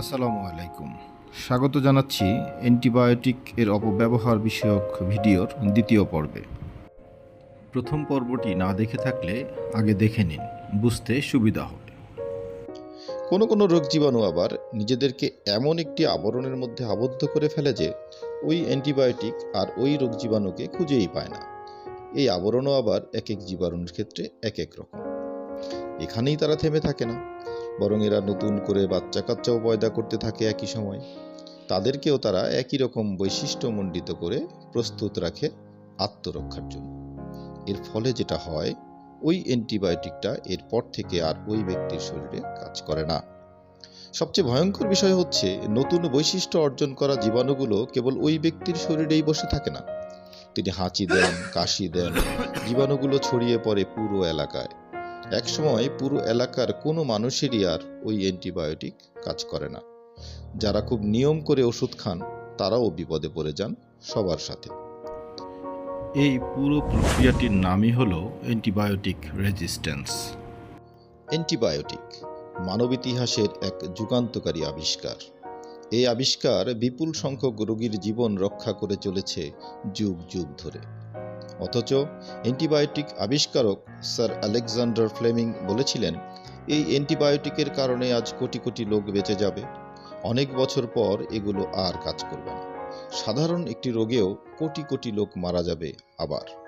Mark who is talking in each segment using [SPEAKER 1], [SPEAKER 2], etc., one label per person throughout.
[SPEAKER 1] আসসালামু আলাইকুম। স্বাগত জানাচ্ছি অ্যান্টিবায়োটিক এর অপব্যবহার বিষয়ক ভিডিওর দ্বিতীয় পর্বে। প্রথম পর্বটি না দেখে থাকলে আগে দেখে নিন, বুঝতে সুবিধা হবে।
[SPEAKER 2] কোনো কোনো রোগ জীবাণু আবার নিজেদেরকে এমন একটি আবরণের মধ্যে আবদ্ধ করে ফেলে যে ওই অ্যান্টিবায়োটিক আর ওই রোগ জীবাণুকে খুঁজেই পায় না। এই আবরণও আবার এক এক জীবাণুর ক্ষেত্রে এক এক রকম। এখানেই তারা থেমে থাকে না। বরং এরা নতুন করে বাচ্চা কাচ্চাও পয়দা করতে থাকে একই সময়। তাদেরকেও তারা একই রকম বৈশিষ্ট্যমণ্ডিত করে প্রস্তুত রাখে আত্মরক্ষার জন্য। এর ফলে যেটা হয়, ওই অ্যান্টিবায়োটিকটা এরপর থেকে আর ওই ব্যক্তির শরীরে কাজ করে না। সবচেয়ে ভয়ঙ্কর বিষয় হচ্ছে, নতুন বৈশিষ্ট্য অর্জন করা জীবাণুগুলো কেবল ওই ব্যক্তির শরীরেই বসে থাকে না। তিনি হাঁচি দেন, কাশি দেন, জীবাণুগুলো ছড়িয়ে পড়ে পুরো এলাকায়। একসময় পুরো এলাকার কোনো মানুষেরই আর ওই অ্যান্টিবায়োটিক কাজ করে না। যারা খুব নিয়ম করে ওষুধ খান তারাও বিপদে পড়ে যান সবার সাথে।
[SPEAKER 1] এই পুরো প্রক্রিয়াটির নামই হলো অ্যান্টিবায়োটিক রেজিস্ট্যান্স।
[SPEAKER 2] অ্যান্টিবায়োটিক মানব ইতিহাসের এক যুগান্তকারী আবিষ্কার। এই আবিষ্কার বিপুল সংখ্যক রোগীর জীবন রক্ষা করে চলেছে যুগ যুগ ধরে। অথচ অ্যান্টিবায়োটিক আবিষ্কারক স্যার আলেকজান্ডার ফ্লেমিং বলেছিলেন, এই অ্যান্টিবায়োটিকের কারণে আজ কোটি কোটি লোক বেঁচে যাবে। অনেক বছর পর এগুলো আর কাজ করবে না। সাধারণ একটি রোগেও কোটি কোটি লোক মারা যাবে আবার।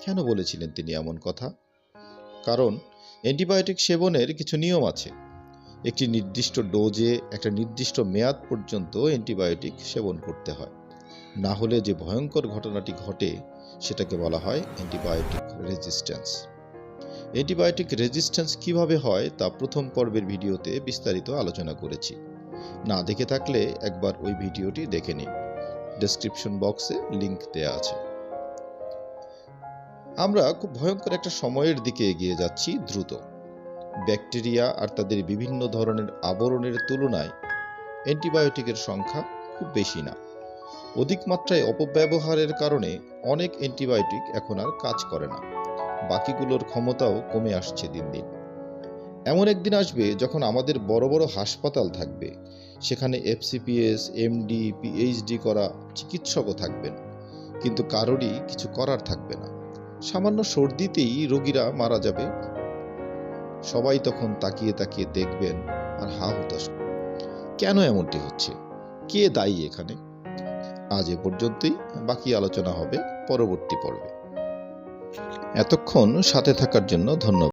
[SPEAKER 2] কেন বলেছিলেন তিনি এমন কথা? কারণ অ্যান্টিবায়োটিক সেবনের কিছু নিয়ম আছে। একটি নির্দিষ্ট ডোজে, একটা নির্দিষ্ট মেয়াদ পর্যন্ত অ্যান্টিবায়োটিক সেবন করতে হয়। না হলে যে ভয়ঙ্কর ঘটনাটি ঘটে, সেটাকে বলা হয় অ্যান্টিবায়োটিক রেজিস্ট্যান্স। অ্যান্টিবায়োটিক রেজিস্ট্যান্স কীভাবে হয়, তা প্রথম পর্বের ভিডিওতে বিস্তারিত আলোচনা করেছি। না দেখে থাকলে একবার ওই ভিডিওটি দেখে নিন। ডেসক্রিপশন বক্সে লিংক দেওয়া আছে। আমরা খুব ভয়ঙ্কর একটা সময়ের দিকে এগিয়ে যাচ্ছি দ্রুত। ব্যাকটেরিয়া আর তাদের বিভিন্ন ধরনের আবরণের তুলনায় অ্যান্টিবায়োটিকের সংখ্যা খুব বেশি না। অধিক মাত্রায় অপব্যবহারের কারণে অনেক অ্যান্টিবায়োটিক এখন আর কাজ করে না। বাকিগুলোর ক্ষমতাও কমে আসছে দিন দিন। এমন একদিন আসবে যখন আমাদের বড় বড় হাসপাতাল থাকবে। সেখানে এফসিপিএস এমডি পিএইচডি করা চিকিৎসকও থাকবেন। কিন্তু কারোরই কিছু করার থাকবে না। সামান্য সর্দিতেই রোগীরা মারা যাবে। সবাই তখন তাকিয়ে তাকিয়ে দেখবেন আর হা হুতাশ কেন এমনটি হচ্ছে? কে দায়ী এখানে? আজ এ পর্যন্তই। বাকি আলোচনা হবে পরবর্তী পর্বে। এতক্ষণ সাথে থাকার জন্য ধন্যবাদ।